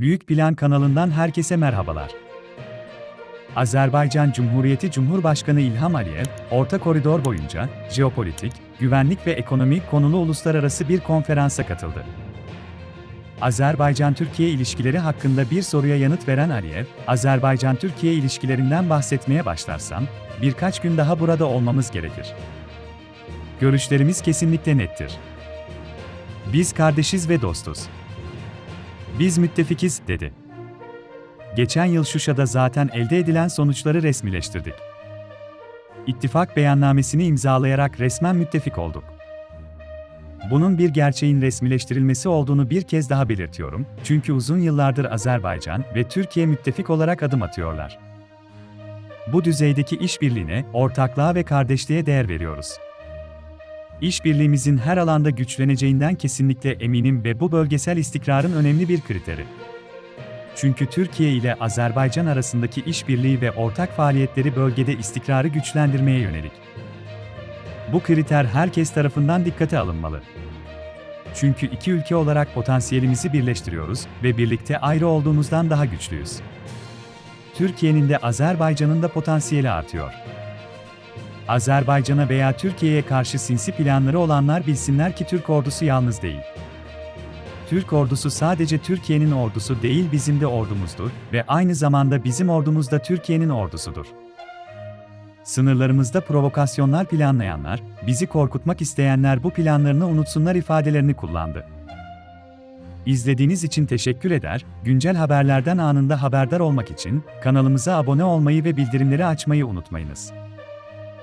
Büyük Plan kanalından herkese merhabalar. Azerbaycan Cumhuriyeti Cumhurbaşkanı İlham Aliyev, Orta Koridor boyunca jeopolitik, güvenlik ve ekonomi konulu uluslararası bir konferansa katıldı. Azerbaycan-Türkiye ilişkileri hakkında bir soruya yanıt veren Aliyev, Azerbaycan-Türkiye ilişkilerinden bahsetmeye başlarsam, birkaç gün daha burada olmamız gerekir. Görüşlerimiz kesinlikle nettir. Biz kardeşiz ve dostuz. Biz müttefikiz, dedi. Geçen yıl Şuşa'da zaten elde edilen sonuçları resmileştirdik. İttifak beyannamesini imzalayarak resmen müttefik olduk. Bunun bir gerçeğin resmileştirilmesi olduğunu bir kez daha belirtiyorum, çünkü uzun yıllardır Azerbaycan ve Türkiye müttefik olarak adım atıyorlar. Bu düzeydeki işbirliğine, ortaklığa ve kardeşliğe değer veriyoruz. İşbirliğimizin her alanda güçleneceğinden kesinlikle eminim ve bu bölgesel istikrarın önemli bir kriteri. Çünkü Türkiye ile Azerbaycan arasındaki işbirliği ve ortak faaliyetleri bölgede istikrarı güçlendirmeye yönelik. Bu kriter herkes tarafından dikkate alınmalı. Çünkü iki ülke olarak potansiyelimizi birleştiriyoruz ve birlikte ayrı olduğumuzdan daha güçlüyüz. Türkiye'nin de Azerbaycan'ın da potansiyeli artıyor. Azerbaycan'a veya Türkiye'ye karşı sinsi planları olanlar bilsinler ki Türk ordusu yalnız değil. Türk ordusu sadece Türkiye'nin ordusu değil bizim de ordumuzdur ve aynı zamanda bizim ordumuz da Türkiye'nin ordusudur. Sınırlarımızda provokasyonlar planlayanlar, bizi korkutmak isteyenler bu planlarını unutsunlar ifadelerini kullandı. İzlediğiniz için teşekkür eder, güncel haberlerden anında haberdar olmak için kanalımıza abone olmayı ve bildirimleri açmayı unutmayınız.